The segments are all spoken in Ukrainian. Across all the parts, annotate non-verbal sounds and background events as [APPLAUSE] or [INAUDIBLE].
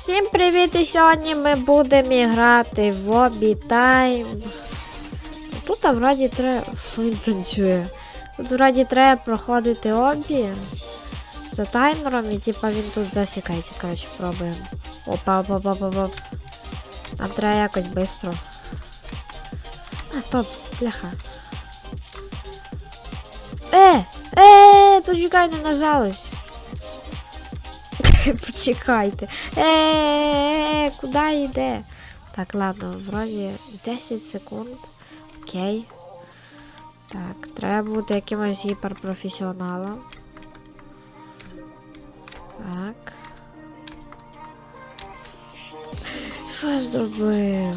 Всім привіт! І сьогодні ми будемо грати в Обі Тайм. Тут а, вроді треба. Що він танцює? Тут вроді треба проходити обі за таймером і типа він тут засікається. Коротше, пробуємо. Опа, опа, опа, опа, опа. Нам треба якось швидко. А, стоп, бляха. Е! Е, почекай, не нажалось. [LAUGHS] Почекайте. Е, куди йде? Так, ладно, вроді 10 секунд. Окей. Так, треба бути якимось гіперпрофесіоналом. Так. Що я зробив?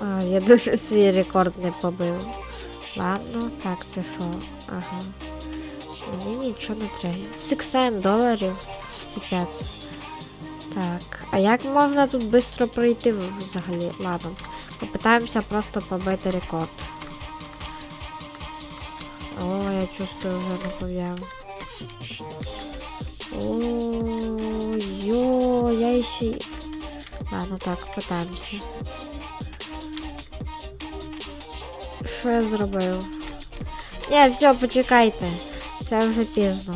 А, я дуже свій рекорд не побив. Ладно, так, це що? Ага. Мені нічого не треба. 6 доларів. Піпець. Так, а як можна тут швидко пройти взагалі? Ладно. Попитаємося просто побити рекорд. О, я чувствую вже не пов'яв. О, йо, я ще. Ладно, так, питаємося. Що я зробив? Ні, все, почекайте. Це вже пізно.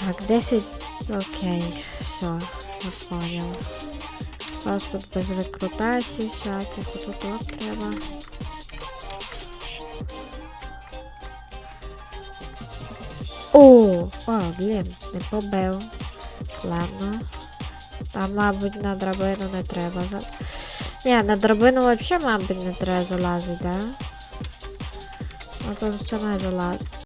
Так, 10. Окей, все, я понял. Просто тут без викрутасів всяких, тут треба. О, а, блін, не побив. Ладно. Там, мабуть, на драбину не треба за. Ні, на драбину взагалі, мабуть, не треба залазити, да? А то все не залазить.